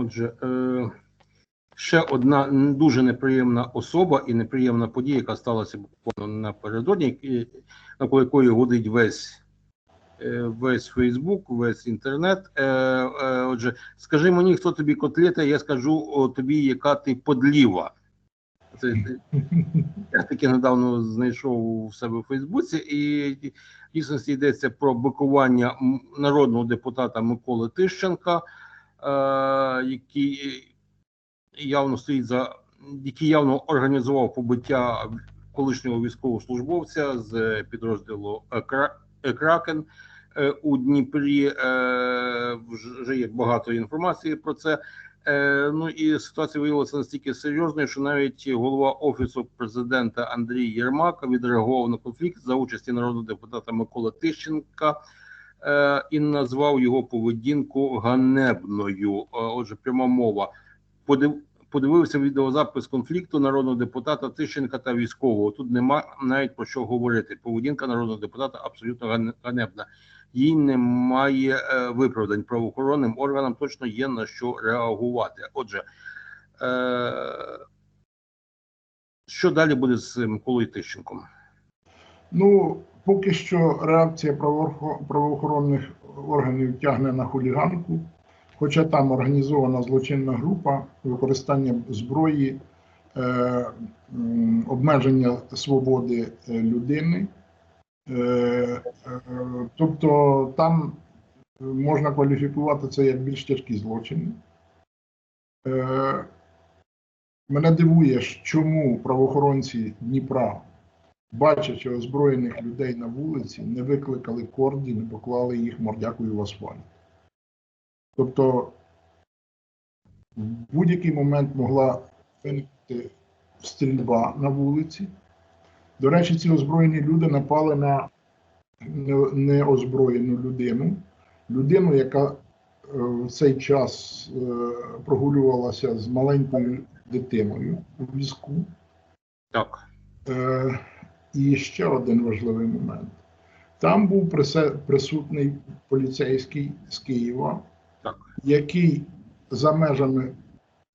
Отже, е, ще одна дуже неприємна особа і неприємна подія, яка сталася буквально напередодні, навколо якої годить весь, е, весь Фейсбук, весь інтернет. Е, е, Отже, скажи мені, хто тобі котлета, я скажу о, тобі, яка ти подліва. Це, я таки недавно знайшов у себе у Фейсбуці, і в дійсності йдеться про бикування народного депутата Миколи Тищенка, який явно стоїть за який явно організував побиття колишнього військовослужбовця з підрозділу е, е, Кракен е, у Дніпрі. Е, Вже є багато інформації про це. Е, Ну і ситуація виявилася настільки серйозною, що навіть голова офісу президента Андрій Єрмак відреагував на конфлікт за участі народного депутата Миколи Тищенка е, і назвав його поведінку ганебною. Е, Отже, пряма мова. Подивився відеозапис конфлікту народного депутата Тищенка та військового. Тут нема навіть про що говорити. Поведінка народного депутата абсолютно ганебна. Їй немає е, виправдань. Правоохоронним органам точно є на що реагувати. Отже, е, що далі буде з Миколою Тищенком? Ну, поки що реакція правоохоронних органів тягне на хуліганку, хоча там організована злочинна група, використання зброї, е, обмеження свободи е, людини. Е, е, тобто там можна кваліфікувати це як більш тяжкі злочини. Е, мене дивує, чому правоохоронці Дніпра бачачи озброєних людей на вулиці, не викликали корді, не поклали їх мордякою в асфальт. Тобто в будь-який момент могла виникнути стрільба на вулиці. До речі, ці озброєні люди напали на неозброєну людину, людину, яка е, в цей час е, прогулювалася з маленькою дитиною у візку. Так, Е, І ще один важливий момент. Там був присутній поліцейський з Києва, Так. який за межами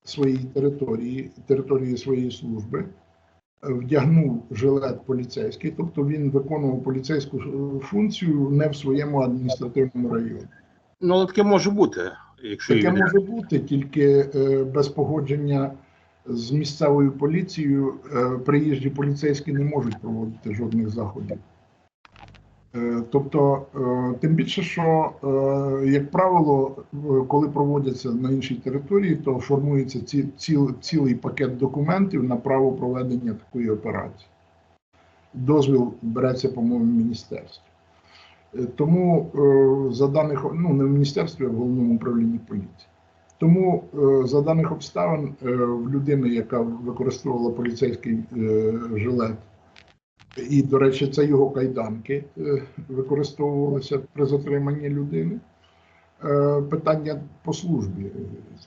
своєї території, території своєї служби, е, вдягнув жилет поліцейський, тобто він виконував поліцейську функцію не в своєму адміністративному районі. ну але таке може бути, якщо Таке може бути тільки е, без погодження з місцевою поліцією. е, Приїжджі поліцейські не можуть проводити жодних заходів. Е, Тобто, е, тим більше, що, як правило, коли проводяться на іншій території, то формується ці, ціл, цілий пакет документів на право проведення такої операції. Дозвіл береться, по-моєму, в міністерстві. Тому за даних ну не в міністерстві, а в головному управлінні поліції. Тому е, за даних обставин е, в людини, яка використовувала поліцейський е, жилет, і, до речі, це його кайданки використовувалися при затриманні людини. Питання по службі.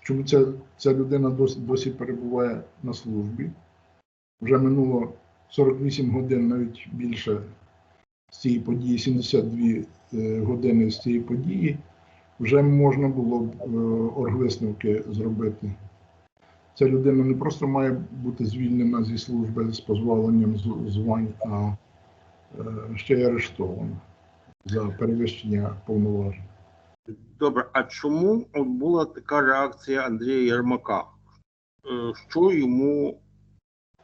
Чому ця, ця людина досі, досі перебуває на службі? Вже минуло 48 годин, навіть більше з цієї події, 72 е, години з цієї події, вже можна було б е, оргвисновки зробити. Ця людина не просто має бути звільнена зі служби з позбавленням з- звань, а е, ще й арештована за перевищення повноважень. Добре, а чому от була така реакція Андрія Єрмака? Е, Що йому,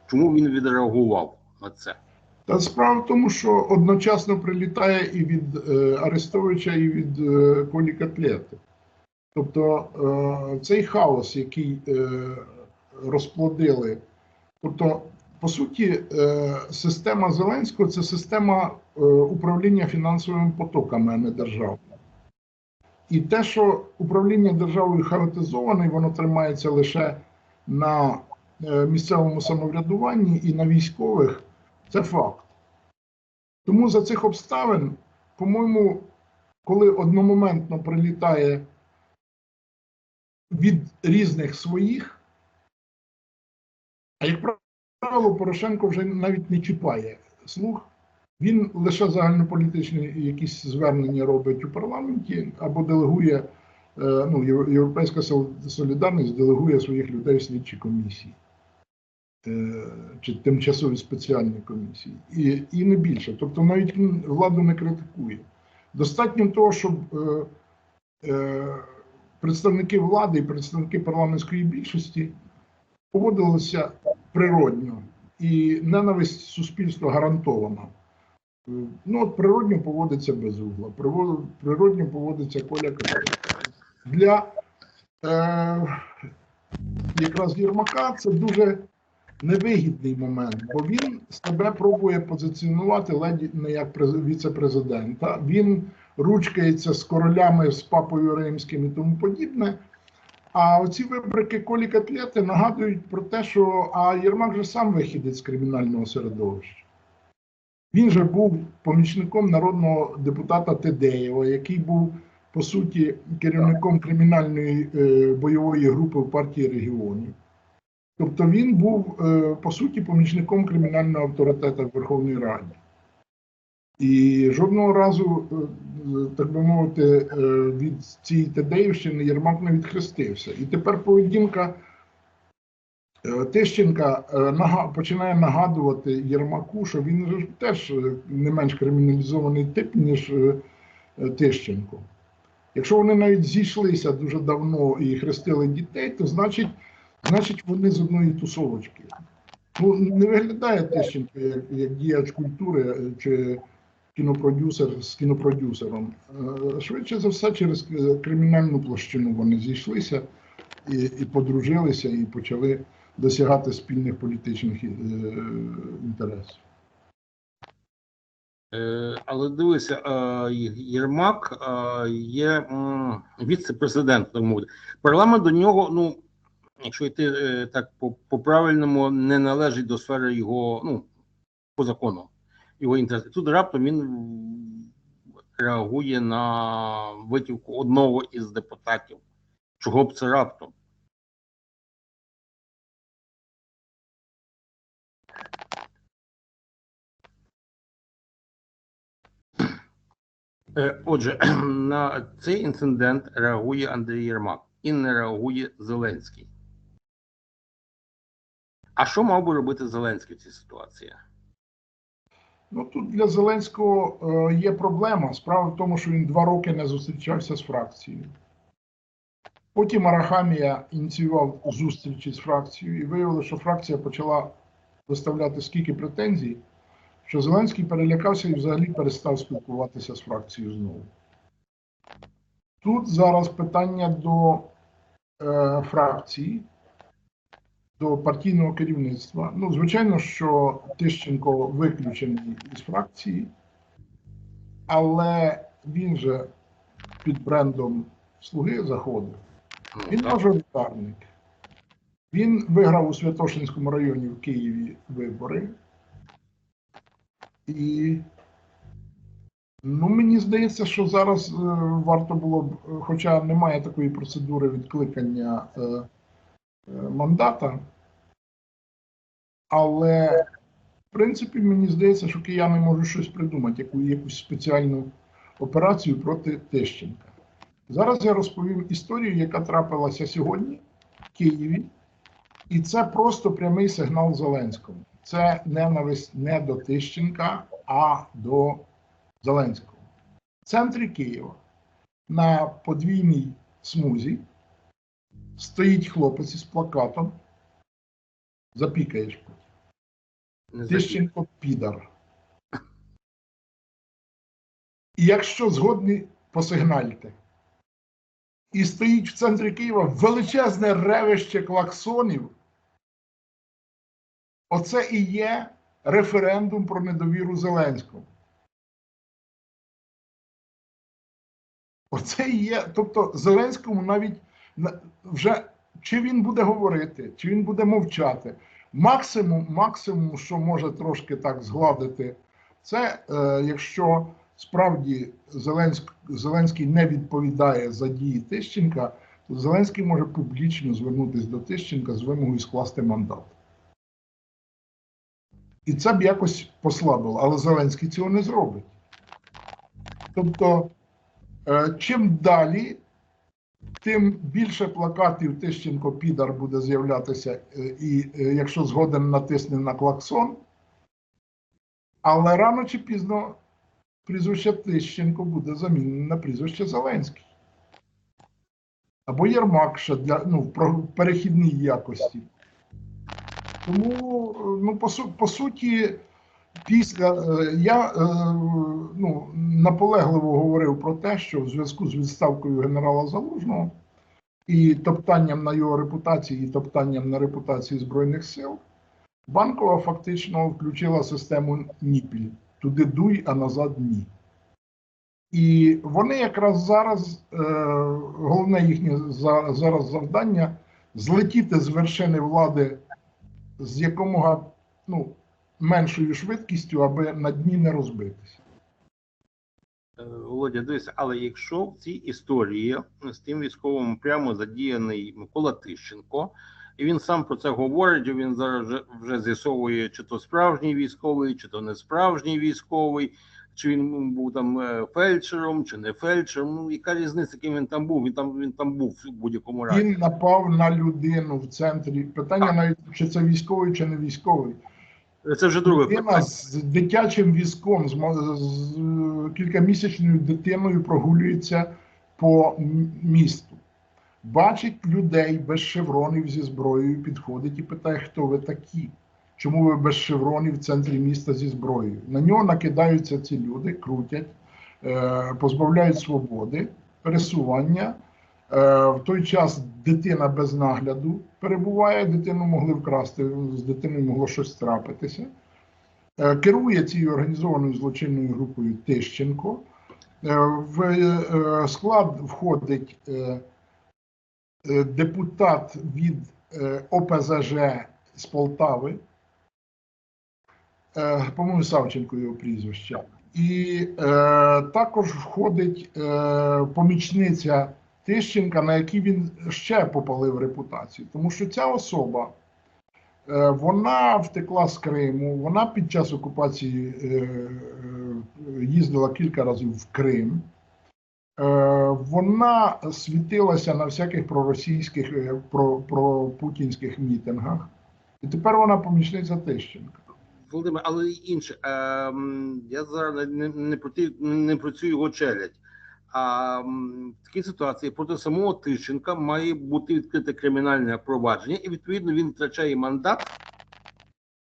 чому він відреагував на це? Та справа в тому, що одночасно прилітає і від е, Арестовича, і від е, Колі Котлети. Тобто е, цей хаос, який е, розплодили, тобто, по суті, е, система Зеленського це система е, управління фінансовими потоками, а не державна. І те, що управління державою хаотизоване, воно тримається лише на е, місцевому самоврядуванні і на військових, це факт. Тому за цих обставин, по-моєму, коли одномоментно прилітає від різних своїх, а як правило, Порошенко вже навіть не чіпає слух, він лише загальнополітичні якісь звернення робить у парламенті або делегує ну, Європейська Солідарність делегує своїх людей в слідчі комісії е, чи тимчасові спеціальні комісії, і, і не більше. Тобто навіть владу не критикує. Достатньо того, щоб е, е, представники влади і представники парламентської більшості поводилися природньо, і ненависть суспільства гарантована. Е, Ну, от природньо поводиться безугла, приво- природньо поводиться Коля. Для е, якраз Єрмака це дуже невигідний момент, бо він себе пробує позиціонувати ледь не як през- віце-президента. Він ручкається з королями, з папою римським і тому подібне. А оці вибрики Колі Котлети нагадують про те, що а Єрмак же сам вихідець з кримінального середовища. Він же був помічником народного депутата Тедеєва, який був по суті керівником кримінальної е, бойової групи в партії регіонів. Тобто він був е, по суті помічником кримінального авторитета в Верховній Раді. І жодного разу, е, так би мовити, е, від цієї Тедеївщини Єрмак не відхрестився. І тепер поведінка Тищенка починає нагадувати Єрмаку, що він теж не менш криміналізований тип, ніж Тищенко. Якщо вони навіть зійшлися дуже давно і хрестили дітей, то значить, значить вони з одної тусовочки. Ну, не виглядає Тищенко як, як діяч культури е, чи кінопродюсер з кінопродюсером. Е, Швидше за все, через кримінальну площину вони зійшлися і, і подружилися, і почали досягати спільних політичних е, інтересів. Але дивися, Єрмак є віце-президентом. Парламент до нього, ну, якщо йти е, так по, правильному, не належить до сфери його, ну, по закону, його інтересів. Тут раптом він реагує на витівку одного із депутатів. Чого б це раптом? Е, Отже, на цей інцидент реагує Андрій Єрмак і не реагує Зеленський. А що мав би робити Зеленський в цій ситуації? Ну тут для Зеленського е, є проблема. Справа в тому, що він два роки не зустрічався з фракцією. Потім Арахамія ініціював зустрічі з фракцією і виявилося, що фракція почала виставляти скільки претензій, що Зеленський перелякався і взагалі перестав спілкуватися з фракцією знову. Тут зараз питання до е, фракції, до партійного керівництва. Ну, звичайно, що Тищенко виключений із фракції, але він же під брендом Слуги заходив. Ну, Він мажоритарник. Він виграв у Святошинському районі в Києві вибори. І ну, мені здається, що зараз е, варто було б, е, хоча немає такої процедури відкликання е, мандата, але в принципі мені здається, що кияни можуть щось придумати, яку, якусь спеціальну операцію проти Тищенка. Зараз я розповім історію, яка трапилася сьогодні в Києві, і це просто прямий сигнал Зеленському. Це ненависть не до Тищенка, а до Зеленського. В центрі Києва на подвійній смузі стоїть хлопець із плакатом. Запікаєш. Тищенко підар. І якщо згодні, посигнальте. І стоїть в центрі Києва величезне ревище клаксонів. Оце і є референдум про недовіру Зеленському. Оце і є. Тобто Зеленському навіть на- вже чи він буде говорити, чи він буде мовчати. Максимум, максимум, що може трошки так згладити, це е, якщо справді Зеленськ, Зеленський не відповідає за дії Тищенка, то Зеленський може публічно звернутися до Тищенка з вимогою скласти мандат. І це б якось послабило, але Зеленський цього не зробить. Тобто, е, чим далі, тим більше плакатів Тищенко Підар буде з'являтися, е, і е, якщо згоден натисне на клаксон. Але рано чи пізно прізвище Тищенко буде замінене на прізвище Зеленський. Або Єрмак ще для ну, в перехідній якості. Тому, е, ну, по, по суті, після е, я е, ну, наполегливо говорив про те, що в зв'язку з відставкою генерала Залужного і топтанням на його репутації, і топтанням на репутації Збройних сил, Банкова фактично включила систему Ніпіль. Туди дуй, а назад ні. І вони якраз зараз, е, головне їхнє зараз завдання злетіти з вершини влади з якомога ну, меншою швидкістю, аби на дні не розбитися. Е, Володя, дивися, але якщо в цій історії з тим військовим прямо задіяний Микола Тищенко, і він сам про це говорить, він зараз вже, вже з'ясовує, чи то справжній військовий, чи то не справжній військовий, чи він був там е, фельдшером, чи не фельдшером. Ну яка різниця, ким він там був? Він там він там був в будь-якому разі. Він напав на людину в центрі. Питання навіть чи це військовий, чи не військовий. Це вже друге питання. з дитячим візком, з, з кількамісячною дитиною прогулюється по місту. Бачить людей без шевронів зі зброєю, підходить і питає, хто ви такі? Чому ви без шевронів в центрі міста зі зброєю? На нього накидаються ці люди, крутять, е, позбавляють свободи, пересування. Е, В той час дитина без нагляду перебуває, дитину могли вкрасти, з дитиною могло щось трапитися. Е, Керує цією організованою злочинною групою Тищенко. Е, В склад входить депутат від ОПЗЖ з Полтави, по-моєму, Савченко його прізвище. І також входить помічниця Тищенка, на якій він ще попалив репутацію. Тому що ця особа е, вона втекла з Криму, вона під час окупації е, е, їздила кілька разів в Крим. Вона світилася на всяких проросійських, про, пропутінських мітингах. І тепер вона помічниця Тищенка. Володимир, але інше. Ем, я зараз не, не про ті, не про цю його челядь. А в такій ситуації проти самого Тищенка має бути відкрите кримінальне провадження, і відповідно він втрачає мандат.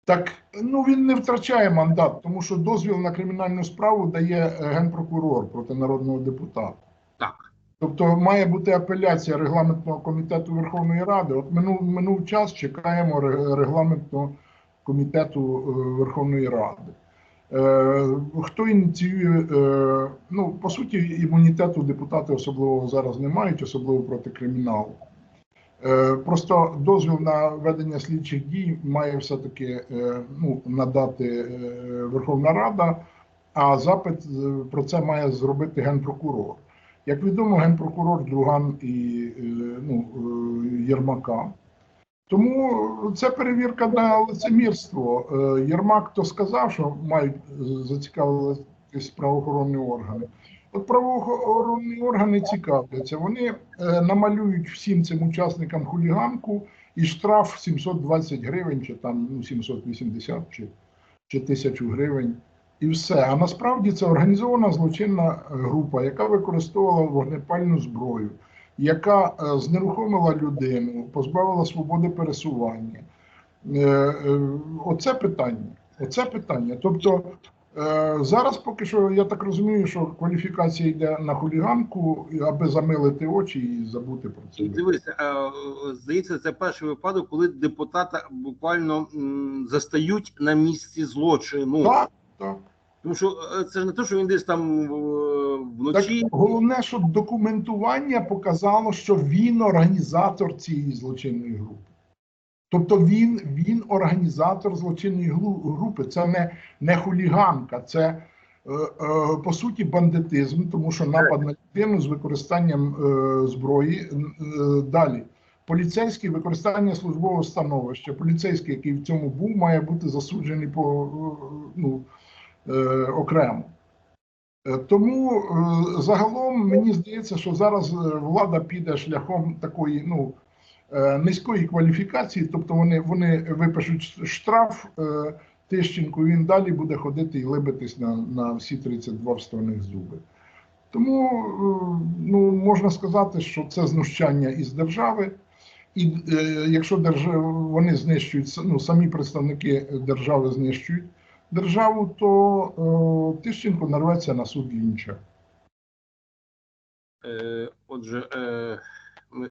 Так ну він не втрачає мандат, тому що дозвіл на кримінальну справу дає е, генпрокурор проти народного депутата. Так, Тобто має бути апеляція регламентного комітету Верховної Ради. От минув, минув час, чекаємо регламентного комітету е, Верховної Ради. Е, хто ініціює, е, ну по суті, імунітету депутати особливо зараз не мають, особливо проти криміналу. Е, Просто дозвіл на ведення слідчих дій має все-таки ну, надати Верховна Рада, а запит про це має зробити генпрокурор. Як відомо, генпрокурор Друган і ну, Єрмака. Тому це перевірка на лицемірство. Е, Єрмак то сказав, що мають е, зацікавитись правоохоронні органи. От правоохоронні органи цікавляться. Вони е, намалюють всім цим учасникам хуліганку і штраф 720 гривень, чи там ну, 780 чи, чи 1000 гривень. І все. А насправді це організована злочинна група, яка використовувала вогнепальну зброю, яка е, знерухомила людину, позбавила свободи пересування. Е, е, Оце питання. Оце питання. Тобто зараз поки що я так розумію, що кваліфікація йде на хуліганку, аби замилити очі і забути про це. дивися, здається, це перший випадок, коли депутата буквально застають на місці злочину. Так, так. Тому що е, це ж не те, що він десь там е, Так головне, що документування показало, що він організатор цієї злочинної групи. Тобто він, він організатор злочинної групи. Це не, не хуліганка, це е, е, по суті бандитизм, тому що напад на людину з використанням е, зброї. Е, далі. Поліцейський використання службового становища. Поліцейський, який в цьому був, має бути засуджений по е, ну, е, окремо. Е, Тому е, загалом мені здається, що зараз е, влада піде шляхом такої ну, е, низької кваліфікації, тобто вони, вони випишуть штраф е, Тищенку, він далі буде ходити і либитись на, на всі 32 вставних зуби. Тому е, ну, можна сказати, що це знущання із держави. І е, якщо держав, вони знищують ну, самі представники держави знищують державу, то е, Тищенко нарветься на суд лінча. Е, Отже, е,